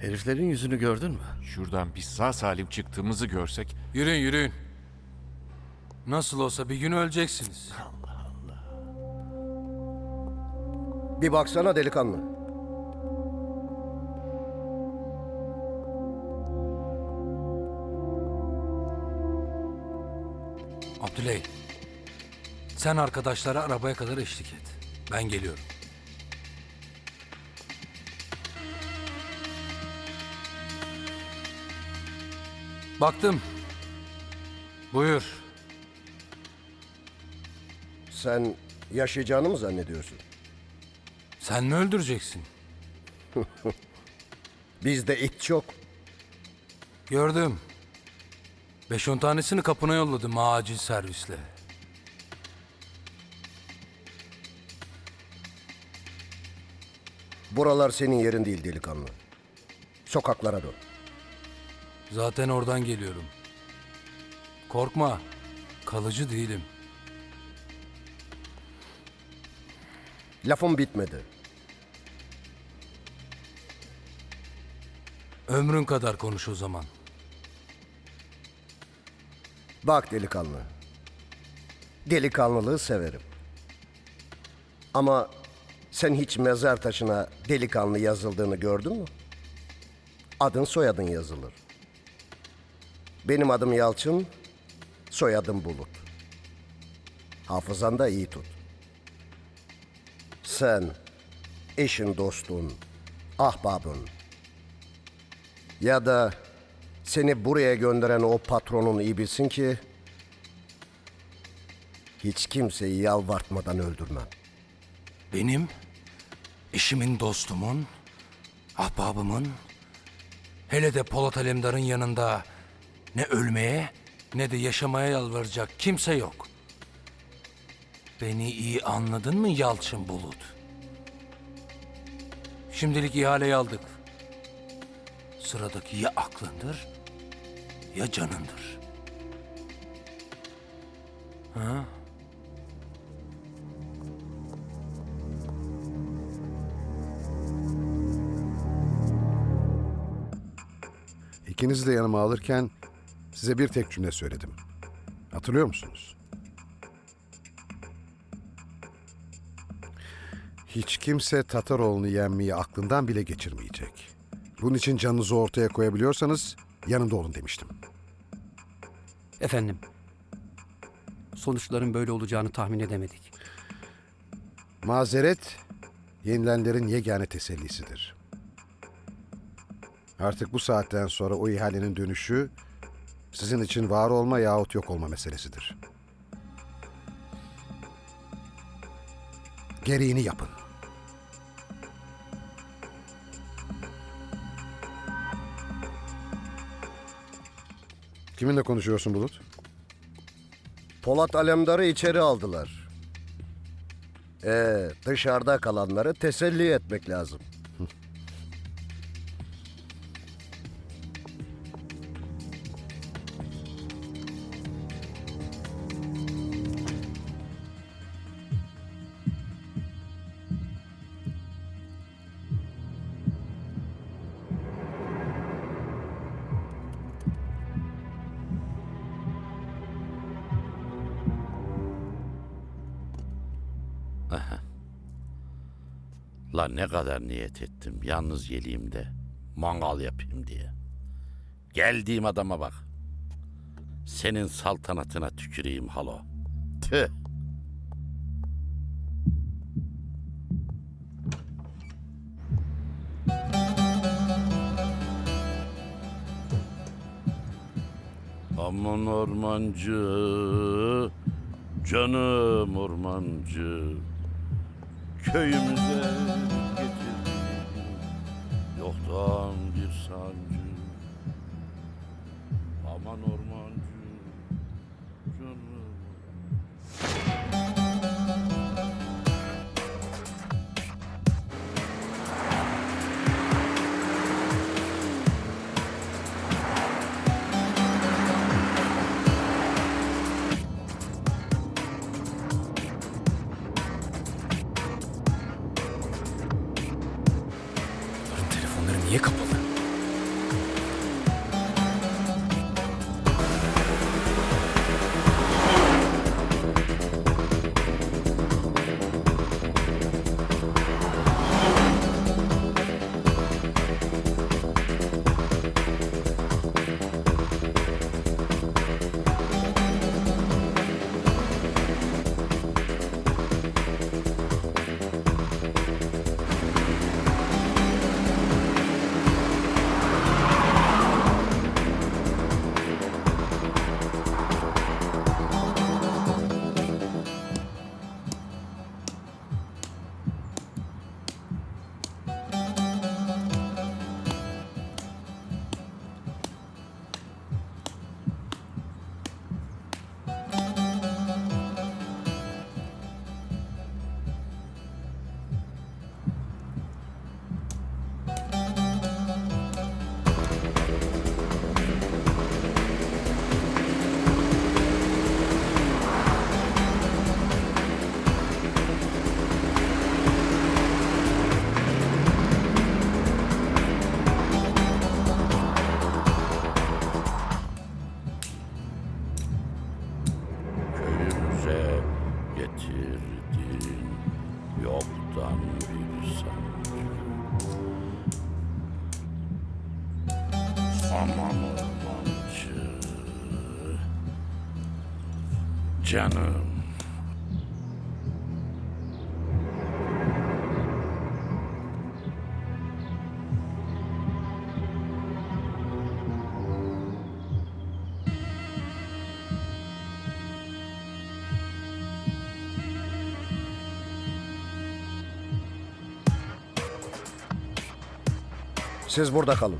Heriflerin yüzünü gördün mü? Şuradan biz sağ salim çıktığımızı görsek Yürüyün yürüyün. Nasıl olsa bir gün öleceksiniz. Bir baksana delikanlı. Abdüley. Sen arkadaşlara arabaya kadar eşlik et. Ben geliyorum. Baktım. Buyur. Sen yaşayacağını mı zannediyorsun? Sen mi öldüreceksin? Bizde it çok. Gördüm. Beş on tanesini kapına yolladım acil servisle. Buralar senin yerin değil delikanlı. Sokaklara dön. Zaten oradan geliyorum. Korkma. Kalıcı değilim. Lafım bitmedi. Ömrün kadar konuş o zaman. Bak delikanlı. Delikanlılığı severim. Ama sen hiç mezar taşına delikanlı yazıldığını gördün mü? Adın soyadın yazılır. Benim adım Yalçın, soyadım Bulut. Hafızanda iyi tut. Sen, eşin, dostun, ahbabın ya da seni buraya gönderen o patronun iyi bilsin ki hiç kimseyi yalvartmadan öldürmem. Benim, eşimin, dostumun, ahbabımın, hele de Polat Alemdar'ın yanında ne ölmeye ne de yaşamaya yalvaracak kimse yok. Beni iyi anladın mı Yalçın Bulut? Şimdilik ihaleyi aldık. Sıradaki ya aklındır ya canındır. İkinizi de yanıma alırken size bir tek cümle söyledim. Hatırlıyor musunuz? Hiç kimse Tataroğlu'nu yenmeyi aklından bile geçirmeyecek. Bunun için canınızı ortaya koyabiliyorsanız yanında olun demiştim. Efendim. Sonuçların böyle olacağını tahmin edemedik. Mazeret, yenilenlerin yegane tesellisidir. Artık bu saatten sonra o ihalenin dönüşü sizin için var olma yahut yok olma meselesidir. Gereğini yapın. Kiminle konuşuyorsun Bulut? Polat Alemdar'ı içeri aldılar. Ee, dışarıda kalanları teselli etmek lazım. La ne kadar niyet ettim yalnız geleyim de mangal yapayım diye. Geldiğim adama bak. Senin saltanatına tüküreyim halo. Tüh. Aman ormancı, canım ormancı. Köyümüze getirdi Yoktan bir sancı Sevdirdin yoktan bir sancı. Aman ormancı. Canım. Siz burada kalın.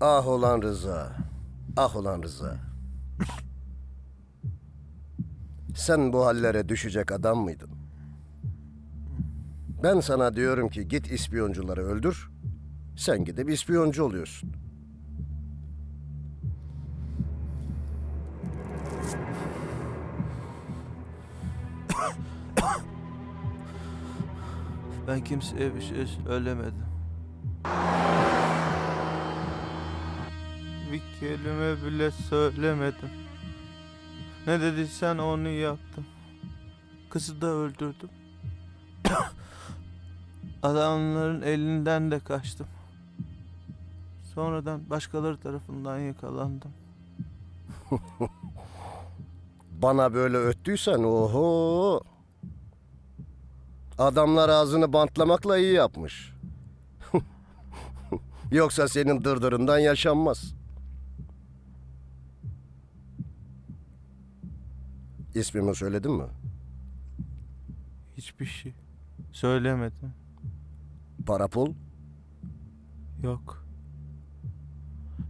Ah olan Rıza. Ah olan Rıza. Sen bu hallere düşecek adam mıydın? Ben sana diyorum ki git ispiyoncuları öldür. Sen gidip ispiyoncu oluyorsun. Ben kimseye bir şey söylemedim. Bir kelime bile söylemedim. Ne dediysen onu yaptım. Kızı da öldürdüm. Adamların elinden de kaçtım. Sonradan başkaları tarafından yakalandım. Bana böyle öttüysen oho. Adamlar ağzını bantlamakla iyi yapmış. Yoksa senin dırdırından yaşanmaz. İsmimi söyledin mi? Hiçbir şey söylemedim. Para pul? Yok.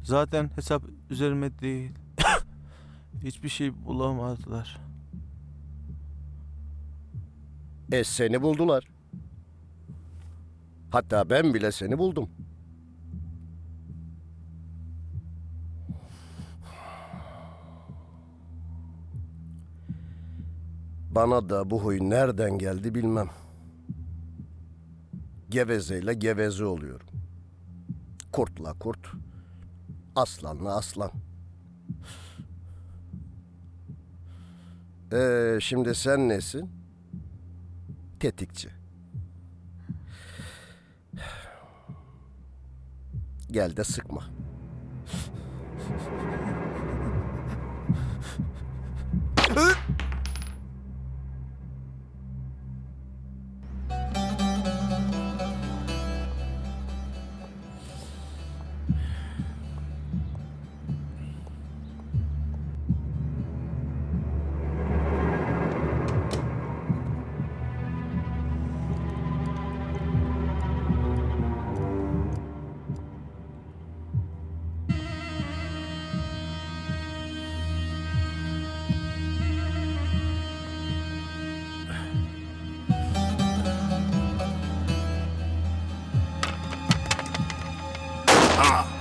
Zaten hesap üzerime değil. Hiçbir şey bulamadılar. E seni buldular. Hatta ben bile seni buldum. Bana da bu huy nereden geldi bilmem. Gevezeyle geveze oluyorum. Kurtla kurt, aslanla aslan. Ee, şimdi sen nesin? Tetikçi. Gel de sıkma. Ah.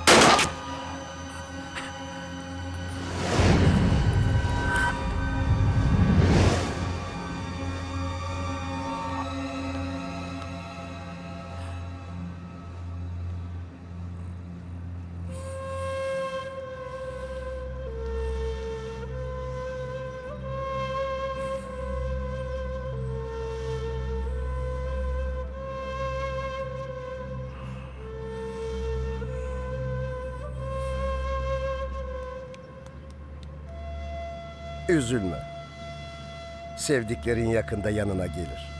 Üzülme. Sevdiklerin yakında yanına gelir.